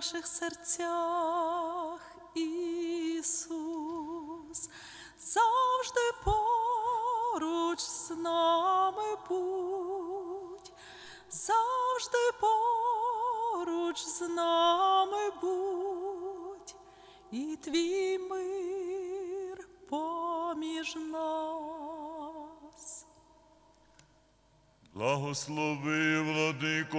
наших серцях, Ісус, завжди поруч з нами будь, завжди поруч з нами будь, і твій мир поміж нас. Благослови, владико,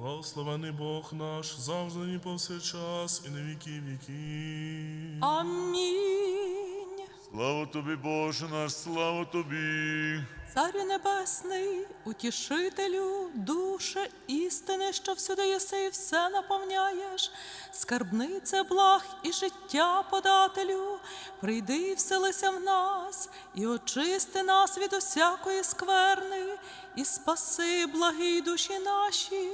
Благословений Бог наш, завжди і повсякчас, і на віки віків. Амінь. слава тобі, Боже наш, слава тобі. Царю Небесний, утішителю, душе істини, що всюди єси і все наповняєш, скарбнице благ і життя подателю, прийди і вселися в нас, і очисти нас від усякої скверни, і спаси благі душі наші.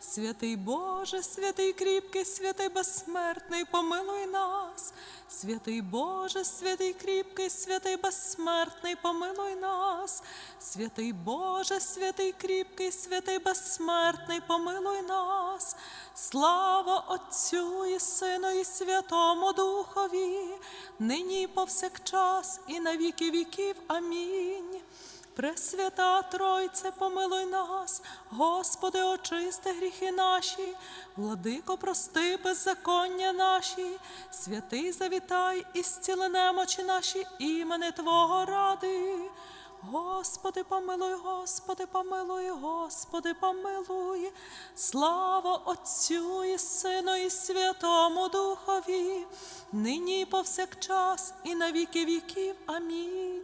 Святий Боже, святий кріпкий, святий безсмертний, помилуй нас. Святий Боже, святий кріпкий, святий безсмертний, помилуй нас. Святий Боже, святий кріпкий, святий безсмертний, помилуй нас. Слава Отцю і Сину, і Святому Духові, нині і повсякчас, і на віки віків. Амінь. Пресвята Тройце, помилуй нас, Господи, очисти гріхи наші, владико, прости беззаконня наші, святий завітай і зціли немочі наші імени Твого ради. Господи, помилуй, Господи, помилуй, Господи, помилуй, слава Отцю і Сину, і Святому Духові, нині і повсякчас, і на віки віків. Амінь.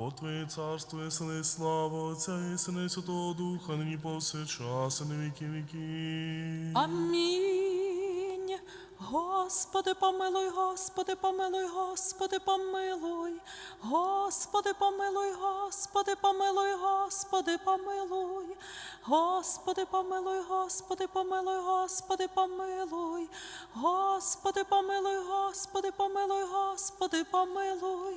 Бо Твоє царство і сили, слава Отця і Сина Святого Духа, нині повсякчас, і на віки віків. Амінь. Господи, помилуй, Господи, помилуй, Господи, помилуй. Господи, помилуй, Господи, помилуй, Господи, помилуй. Господи, помилуй, Господи, помилуй, Господи, помилуй. Господи, помилуй, Господи, помилуй, Господи, помилуй.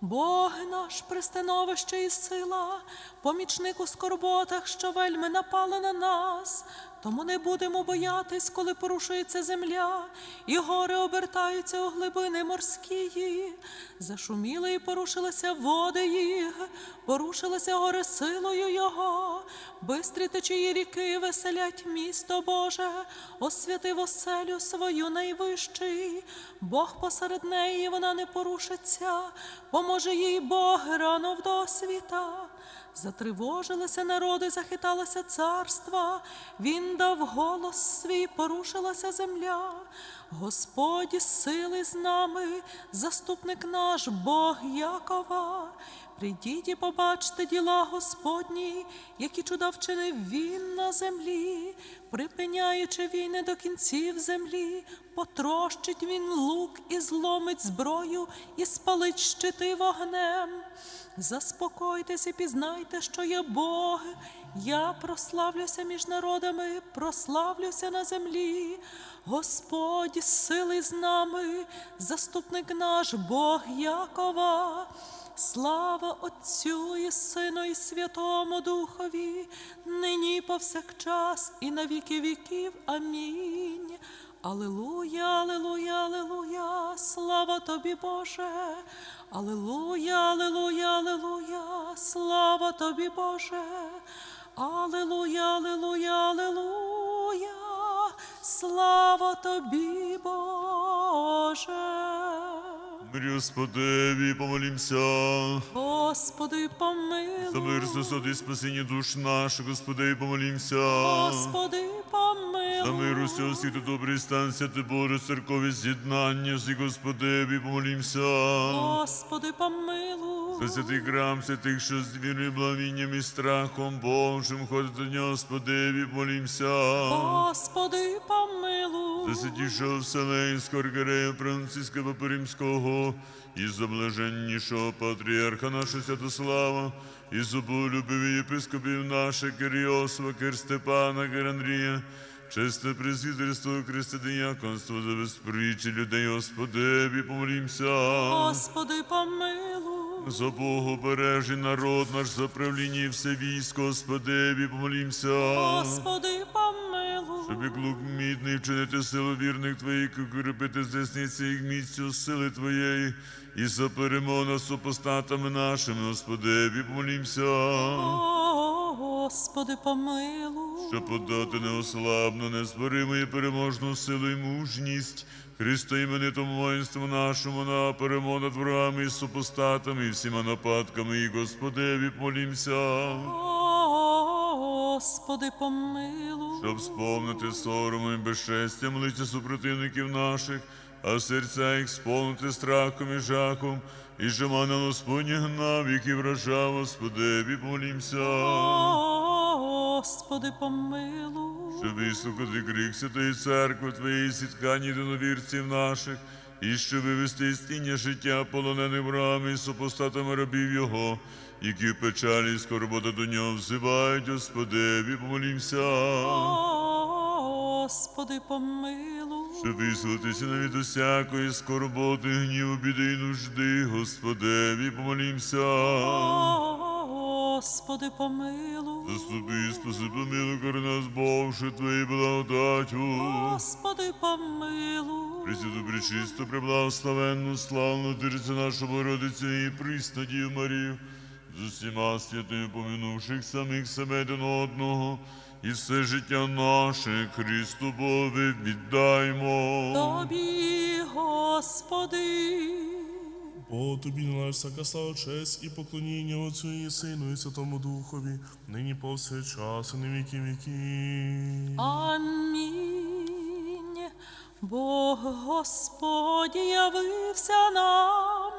Бог наш пристановище і сила, помічник у скорботах, що вельми напали на нас. Тому не будемо боятись, коли порушується земля, і гори обертаються у глибини морські. Зашуміли і порушилися води їх, порушилися гори силою Його, бистрі течії ріки веселять місто Боже, освятив оселю свою найвищий, Бог посеред неї вона не порушиться, поможе їй Бог рано в досвіта. Затривожилися народи, захиталося царства, він дав голос свій, порушилася земля. Господь сили з нами, заступник наш, Бог Якова. Прийдіть і побачте діла Господні, які чуда вчинив він на землі, припиняючи війни до кінців землі, потрощить він лук і зломить зброю, і спалить щити вогнем. Заспокойтесь і пізнайте, що я Бог. Я прославлюся між народами, прославлюся на землі. Господь сили з нами, заступник наш Бог Якова. Слава Отцю і Сину, і Святому Духові, нині повсякчас, і на віки віків. Амінь. Алилуя, алилуя, алилуя, слава тобі, Боже. Алилуя, алилуя, алилуя, слава тобі, Боже. Алилуя, алилуя, алилуя, слава тобі, Боже. Господеві, помолімся. Господи, помилуй. За мир, засади, спасіння душ наших, Господеві, помолімся. Господи, помилуй. За мир усього світу, добрий стан, святи Боже, церкові з'єднання, всі Господеві, помолімся. Господи, помилуй. За святий храм, святих, що з вірою, благовінням і страхом Божим ходить до нього, Господеві, помолімся. Господи, помилуй. За святішого Вселенського архієрея Франциска Папиримського, і за блаженнішого патріарха нашого Святослава, і за болюбиві єпископів наших Кирйосова, Кир Степана, Кир Андрія, чесне пресвітерство, християнство, за безпричі людей, Господеві, помолімся. Господи, помилуй. За Богу бережи народ наш, за правління і все військо, Господеві, помолімся. Господи, помилуй. Щоб як лук мідний вчинити силу вірних твоїх, укріпити здесниці їх місцю сили твоєї, і за над супостатами нашими, Господеві, помолімся, Господи, помилуй. Щоб подати неослабну, незборимо і переможну силу і мужність. Христа іменитому воїнству нашому на перемогу над ворогами і супостатами, і всіма нападками, і Господеві помолімся. Господи, помилуй. щоб сповнити соромом і безчестям лиця супротивників наших, а серця їх сповнити страхом і жахом, і жима на Господні гнав, які вражав, Господеві, помолімся, О, Господи, помилуй. щоб вислухати крик Святої Церкви Твоєї сіткані єдиновірців наших, і щоб вивести із тіння життя полонених врагами і супостатами рабів Його, які в печалі і скорбота до нього взивають, Господеві, помолімся. Господи, помилуй. Щоб висловитися навіть усякої скорботи, гніву, біди і нужди, Господеві, помолімся. Господи, помилуй. Заступи, спаси, помилуй, кори нас, Бог, що Твоєю благодатю. Господи, помилуй. Пресвяту, пречисту, преблагословенну, славну Тирцю нашу Богородицю і приснадію Марію, з усіма святими помінувших самих себе один одного, і все життя наше Христу Бові віддаймо. Тобі, Господи. Бо тобі не всяка слава, честь і поклоніння Отцю і Сину і Святому Духові, нині повсякчас і на віки віки. Амінь. Бог Господь явився нам,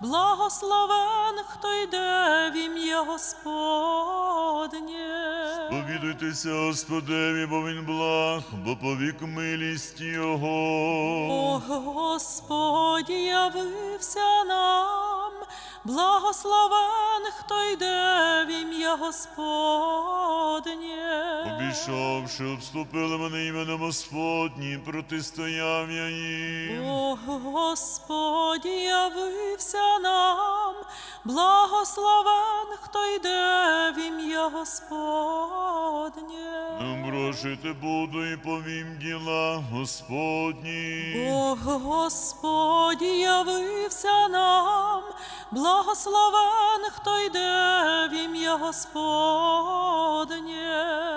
благословен, хто йде в ім'я Господнє. Повідуйтеся Господеві, бо він благ, бо повік милість Його. Бог Господь явився нам, благословен, хто йде в ім'я Господнє. Обійшовши, обступили мене іменем Господні, протистояв я їм. О, Господь явився нам, благословен, хто йде в ім'я Господнє. Брошити буду і повім діла Господні. Бог Господь явився нам, благословен, хто йде в ім'я Господнє.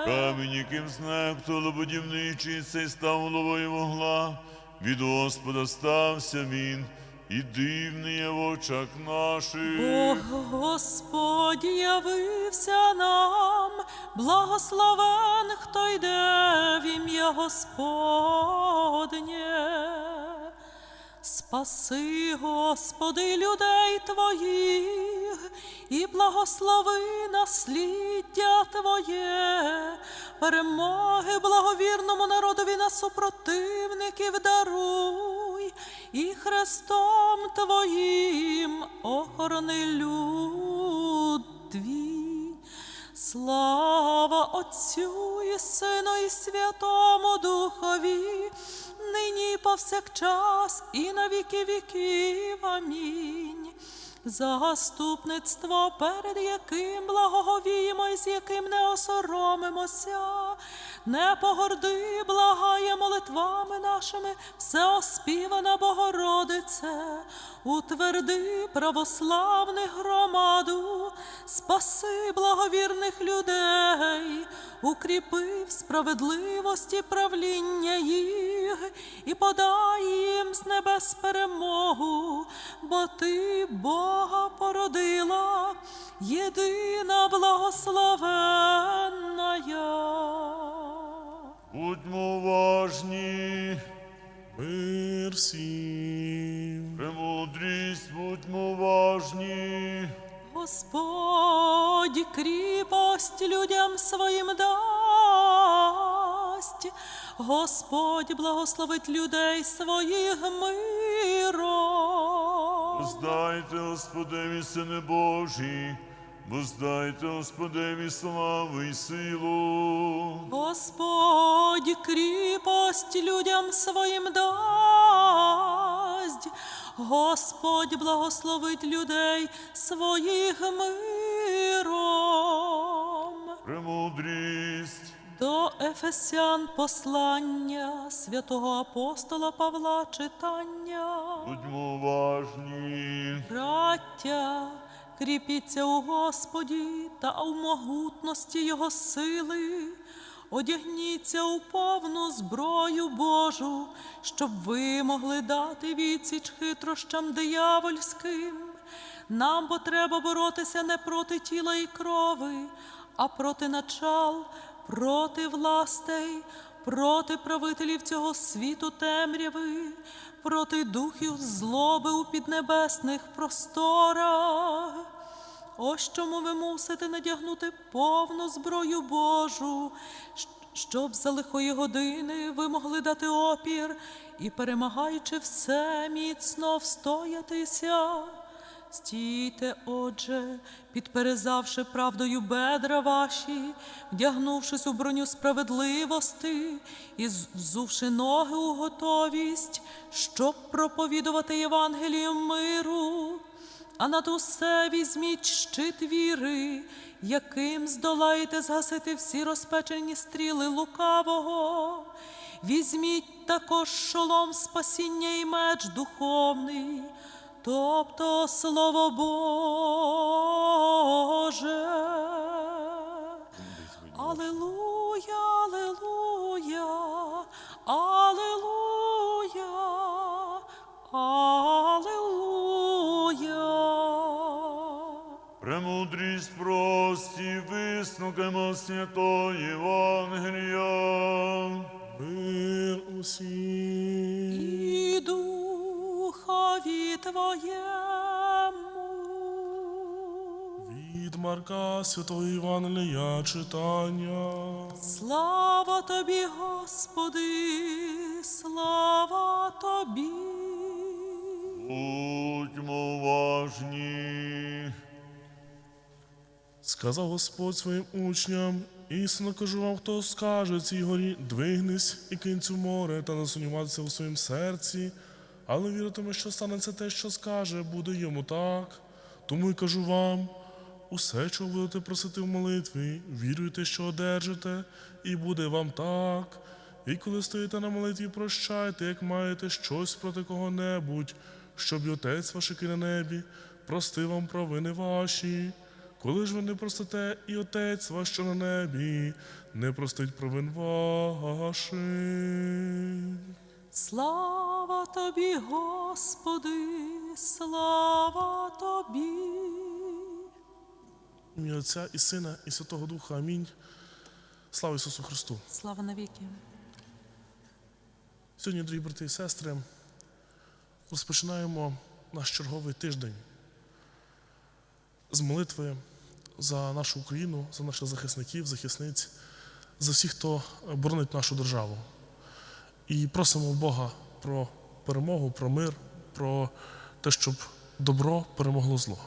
Камінь, яким знак, хто лободівничий, цей став головою вогла. Від Господа стався він, і дивний в очах наших. Бог Господь явився нам, благословен, хто йде в ім'я Господнє. Спаси, Господи, людей Твоїх, і благослови насліддя Твоє, перемоги благовірному народові на супротивників даруй, і Христом Твоїм охорони люд Твій. Слава Отцю і Сину, і Святому Духові, нині повсякчас, і на віки віків. Амінь. Заступництво, перед яким благоговіємо і з яким не осоромимося, не погорди, благає молитвами нашими, всеоспівана Богородице, Утверди православних громаду, спаси благовірних людей, укріпи в справедливості правління їх і подай їм з небес перемогу, бо ти Бога породила, єдина благословенна. Будьмо уважні, Мир всім. премудрість, будьмо уважні. Господь кріпость людям своїм дасть, Господь благословить людей своїх миром. Воздайте Господеві, Сине Божі, воздайте Господеві славу і силу. Господь кріпость людям своїм дасть, Господь благословить людей своїх миром. Премудрість, До Ефесян послання святого апостола Павла читання. будьмо уважні. Браття, кріпіться у Господі та у могутності Його сили. Одягніться у повну зброю Божу, щоб ви могли дати відсіч хитрощам диявольським. Нам бо треба боротися не проти тіла і крови, а проти начал, проти властей, проти правителів цього світу темряви, проти духів злоби у піднебесних просторах. Ось чому ви мусите надягнути повну зброю Божу, щоб за лихої години ви могли дати опір і, перемагаючи все, міцно встоятися. Стійте, отже, підперезавши правдою бедра ваші, вдягнувшись у броню справедливости і взувши ноги у готовість, щоб проповідувати Євангелію миру. А над усе візьміть щит віри, яким здолаєте згасити всі розпечені стріли лукавого. Візьміть також шолом спасіння і меч духовний, тобто Слово Боже. Алелуя, Премудрість прості, виснукимо святої Євангелія. Мир усім. І духові Твоєму. Від Марка Святого Євангелія читання. Слава Тобі, Господи, слава Тобі. Сказав Господь своїм учням, істинно кажу вам, хто скаже цій горі, двигнись і кинься в море, та не сумніватися у своїм серці, але віритиме, що станеться те, що скаже, буде йому так. Тому й кажу вам, усе, чого будете просити в молитві, віруйте, що одержите, і буде вам так. І коли стоїте на молитві, прощайте, як маєте щось проти кого-небудь, щоб і Отець ваш, який на небі, простив вам провини ваші. Коли ж ви не простите, і Отець ваш, що на небі, не простить провин ваших. Слава Тобі, Господи, слава Тобі. Ім'я Отця і Сина, і Святого Духа. Амінь. Слава Ісусу Христу! Слава навіки. Сьогодні, дорогі брати і сестри, розпочинаємо наш черговий тиждень з молитви за нашу Україну, за наших захисників, захисниць, за всіх, хто боронить нашу державу. І просимо Бога про перемогу, про мир, про те, щоб добро перемогло зло.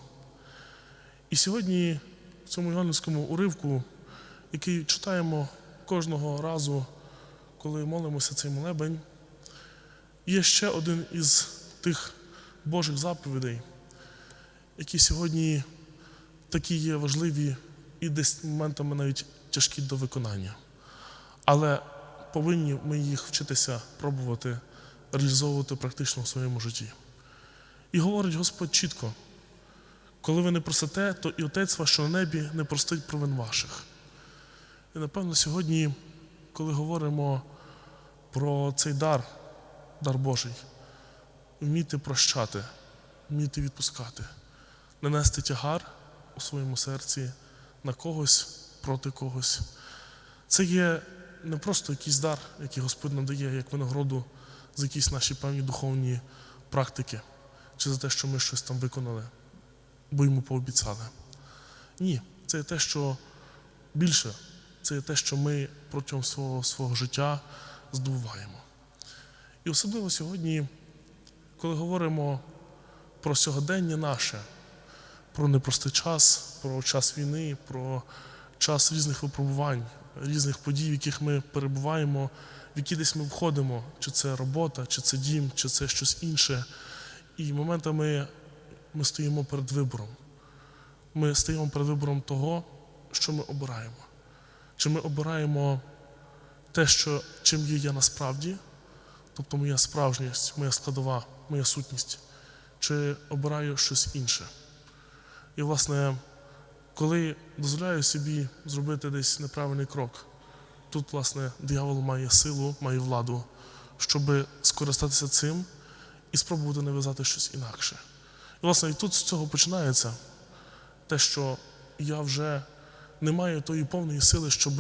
І сьогодні в цьому євангельському уривку, який читаємо кожного разу, коли молимося цей молебень, є ще один із тих Божих заповідей, які сьогодні такі є важливі і десь моментами навіть тяжкі до виконання. Але повинні ми їх вчитися пробувати реалізовувати практично в своєму житті. І говорить Господь чітко: коли ви не просите, то і Отець ваш, що на небі, не простить провин ваших. І напевно, сьогодні, коли говоримо про цей дар, дар Божий, вміти прощати, вміти відпускати, не нести тягар у своєму серці на когось проти когось. Це є не просто якийсь дар, який Господь нам дає як винагороду за якісь наші певні духовні практики, чи за те, що ми щось там виконали, бо йому пообіцяли. Ні, це є те, що більше, це є те, що ми протягом свого, свого життя здобуваємо. І особливо сьогодні, коли говоримо про сьогодення наше, про непростий час, про час війни, про час різних випробувань, різних подій, в яких ми перебуваємо, в які десь ми входимо, чи це робота, чи це дім, чи це щось інше. І моментами ми стоїмо перед вибором. Ми стоїмо перед вибором того, що ми обираємо. Чи ми обираємо те, що чим є я насправді, тобто моя справжність, моя складова, моя сутність, чи обираю щось інше. І, власне, коли дозволяю собі зробити десь неправильний крок, тут, власне, диявол має силу, має владу, щоб скористатися цим і спробувати нав'язати щось інакше. І, власне, і тут з цього починається те, що я вже не маю тої повної сили, щоб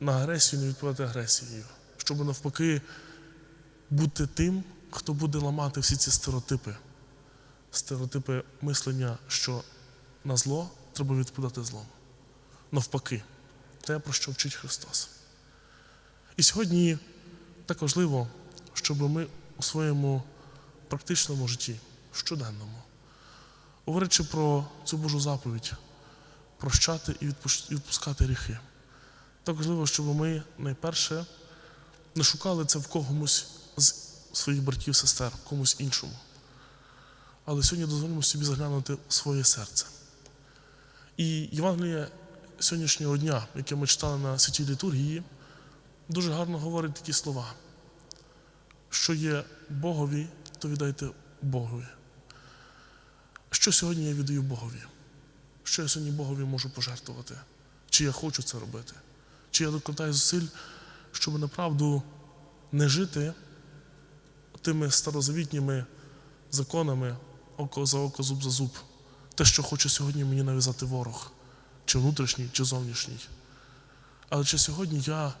на агресію не відповідати агресією, щоб навпаки бути тим, хто буде ламати всі ці стереотипи стереотипи мислення, що на зло треба відповідати злом. Навпаки, те, про що вчить Христос. І сьогодні так важливо, щоб ми у своєму практичному житті, щоденному, говорячи про цю Божу заповідь, прощати і відпускати гріхи. Так важливо, щоб ми найперше не шукали це в когось з своїх братів, сестер, комусь іншому. Але сьогодні дозволимо собі заглянути в своє серце. І Євангеліє сьогоднішнього дня, яке ми читали на святій літургії, дуже гарно говорить такі слова, що є Богові, то віддайте Богові. Що сьогодні я віддаю Богові? Що я сьогодні Богові можу пожертвувати? Чи я хочу це робити? Чи я докладаю зусиль, щоб направду не жити тими старозавітніми законами око за око, зуб за зуб. Те, що хоче сьогодні мені нав'язати ворог, чи внутрішній, чи зовнішній. Але чи сьогодні я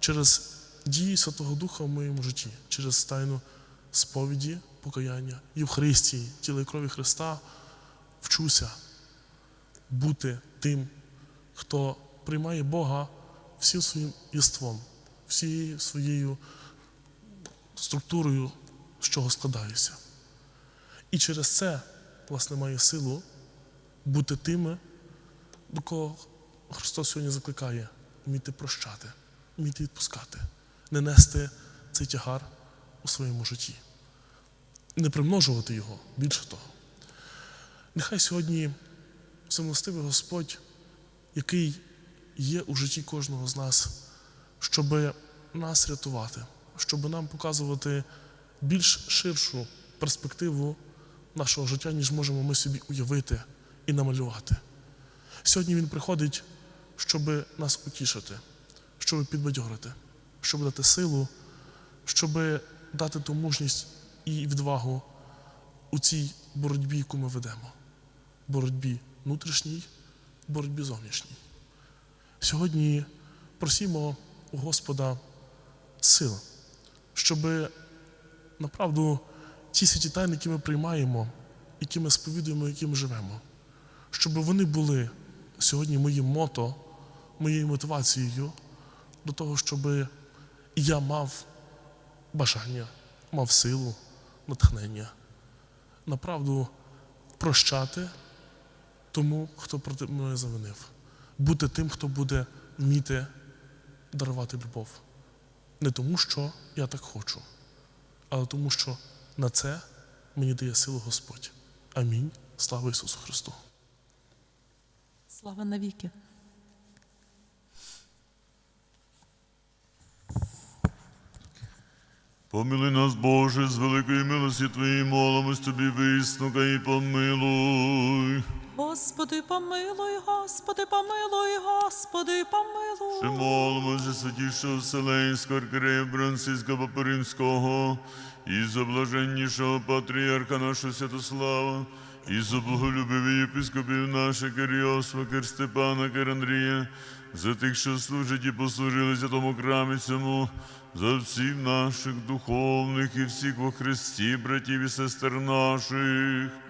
через дії Святого Духа в моєму житті, через тайну сповіді, покаяння, Євхаристії, тіла і крові Христа вчуся бути тим, хто приймає Бога всім своїм єством, всією своєю структурою, з чого складаюся. І через це, власне, має силу бути тими, до кого Христос сьогодні закликає вміти прощати, вміти відпускати, не нести цей тягар у своєму житті, не примножувати його більше того. Нехай сьогодні всемилостивий Господь, який є у житті кожного з нас, щоб нас рятувати, щоб нам показувати більш ширшу перспективу нашого життя, ніж можемо ми собі уявити і намалювати. Сьогодні Він приходить, щоб нас утішити, щоб підбадьорити, щоб дати силу, щоб дати ту мужність і відвагу у цій боротьбі, яку ми ведемо. Боротьбі внутрішній, боротьбі зовнішній. Сьогодні просімо у Господа сил, щоб направду ті святі тайни, які ми приймаємо, які ми сповідуємо, які ми живемо, щоб вони були сьогодні моїм мото, моєю мотивацією до того, щоб я мав бажання, мав силу, натхнення, направду прощати тому, хто проти мене завинив, бути тим, хто буде вміти дарувати любов. Не тому, що я так хочу, але тому, що на це мені дає силу Господь. Амінь. Слава Ісусу Христу! Слава навіки. Помилуй нас, Боже, з великої милості Твоєї молимось Тобі виснука і помилуй. Господи, помилуй, Господи, помилуй, Господи, помилуй. Ще молимось за святішого Вселенського аркерея Папи Римського і за блаженнішого патріарха нашого Святослава, і за благолюбиві єпископів наших Кирйосва, Кир Степана, Кир Андрія, за тих, що служать і послужили святому храмі цьому, за всіх наших духовних і всіх во Христі, братів і сестер наших.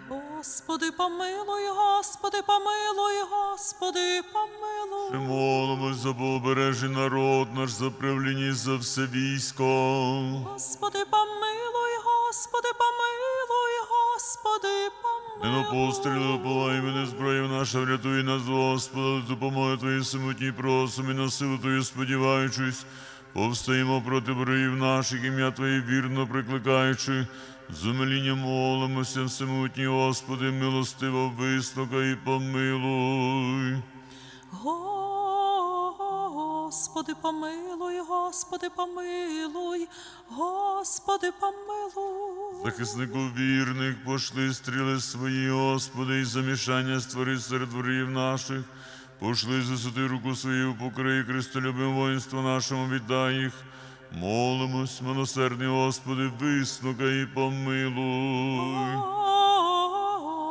Господи, помилуй, Господи, помилуй, Господи, помилуй. Ми молимось за побережжя народ наш, за правління і за все військо. Господи, помилуй, Господи, помилуй, Господи, Не на помилуй. постріли оповай мене зброя наша, врятуй нас, Господи, допомоги Твої самотній просим і на силу Твою сподіваючись, повстаємо проти ворогів наших, ім'я Твоє вірно прикликаючи, з умилінням молимося, всемутній Господи, милостиво вислуха і помилуй. Господи, помилуй, Господи, помилуй, Господи, помилуй. Захиснику вірних пошли стріли свої, Господи, і замішання створи серед ворів наших. Пошли засуди руку свою, покрий Христолюбим воїнство нашому, віддай їх. Молимось, милосердний Господи, вислухай і помилуй.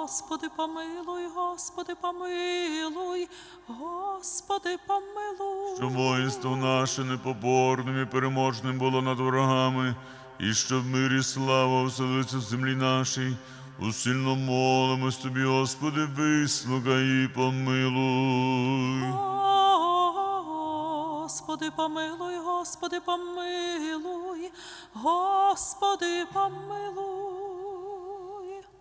Господи, помилуй, Господи, помилуй, Господи, помилуй. Щоб воїнство наше непоборним і переможним було над ворогами, і щоб мир і слава оселиться в землі нашій. Усильно молимось тобі, Господи, вислухай і помилуй. Господи, помилуй, Господи, помилуй, Господи, помилуй.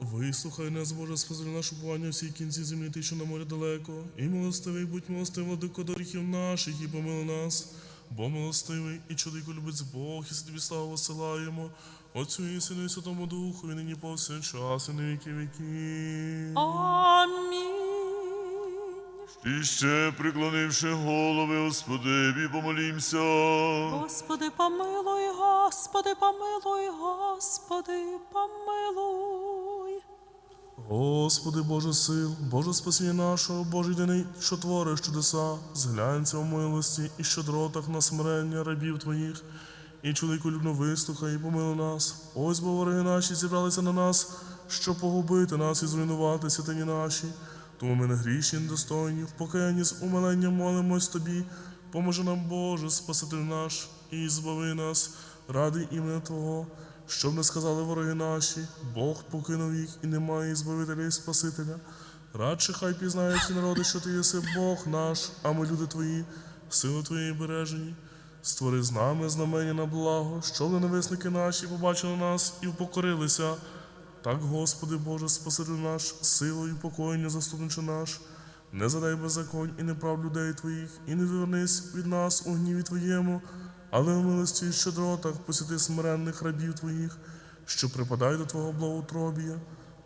Вислухай нас, Боже, спаси наше уповання всі кінці землі, ти, що на морі далеко, і милостивий, будь милостивий, владико до гріхів наших, і помили нас, бо милостивий і чоловіку любить Бог, і тобі славу посилаємо, Отцю і Сину і Святому Духу, і нині повсякчас, і на віки віки. Амінь. І ще приклонивши голови, Господеві, помолімся. Господи, помилуй, Господи, помилуй, Господи, помилуй. Господи, Боже сил, Боже спасіння нашого, Боже єдиний, що твориш чудеса, зглянься в милості і щедротах на смирення рабів Твоїх, і чоловіку любно вислухай і помилуй нас. Ось бо вороги наші зібралися на нас, щоб погубити нас і зруйнувати святині наші. Тому ми не грішні, недостойні, в покаянні з умиленням молимось Тобі. Поможи нам, Боже, Спаситель наш, і збави нас ради імені Твого, щоб не сказали вороги наші, Бог покинув їх і немає Збавителя і Спасителя. Радше хай пізнають ці народи, що ти єси Бог наш, а ми люди твої, сили твоєї бережені. Створи з нами знамення на благо, щоб ненависники наші побачили нас і впокорилися. Так, Господи Боже, Спаситель наш, силою покоєння заступниче наш, не задай беззаконь і неправ людей Твоїх, і не відвернись від нас у гніві Твоєму, але в милості і щедротах посіти смиренних рабів Твоїх, що припадай до Твого благоутробія.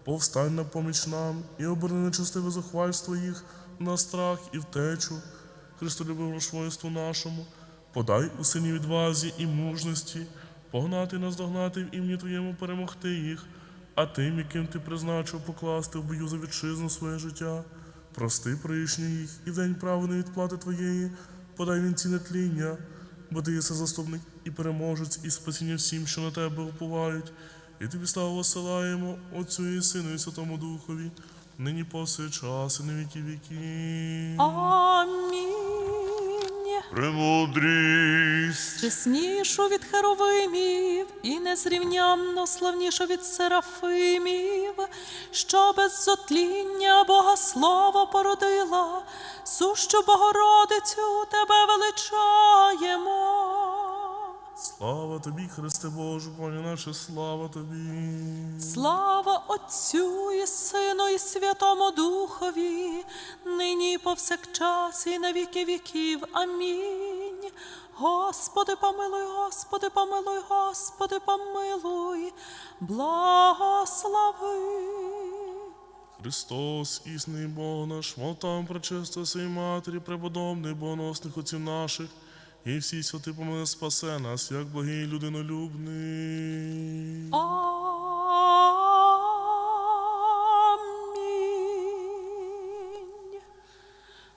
Повстань на поміч нам і оберни нечестиве зухвальство їх на страх і втечу. Христолюбивому воїнству нашому, подай у сині відвазі і мужності, погнати нас догнати в ім'ї Твоєму перемогти їх, а тим, яким ти призначив покласти в бою за вітчизну своє життя, прости прийшні їх і в день праведної відплати Твоєї, подай вінці нетління, бо ти єси заступник і переможець, і спасіння всім, що на тебе уповають. І тобі славу посилаємо Отцю і Сину і Святому Духові, нині повсякчас і на віки віки. Амінь. Премудрість. Чеснішу від херовимів і незрівнянно славнішу від серафимів, що без зотління Бога Слово породила, сущу Богородицю тебе величаємо. Слава тобі, Христе Боже, Пані наше, слава тобі. Слава Отцю і Сину і Святому Духові, нині і повсякчас і на віки віків. Амінь. Господи, помилуй, Господи, помилуй, Господи, помилуй, благослови. Христос, існий Бог наш, молтам пречисто своїй матері, преподобний богоносних отців наших, і всі святи помили спасе нас, як благий людинолюбний.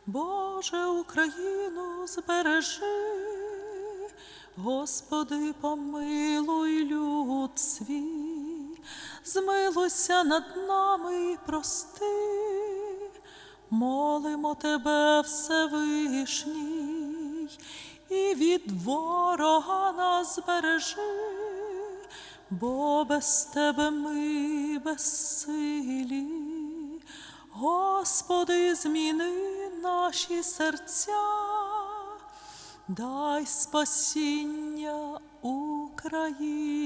Боже, Україну збережи, Господи, помилуй люд свій, змилуйся над нами і прости, молимо Тебе, Всевишній, і від ворога нас збережи, бо без Тебе ми безсилі. Господи, зміни наші серця, дай спасіння Україні.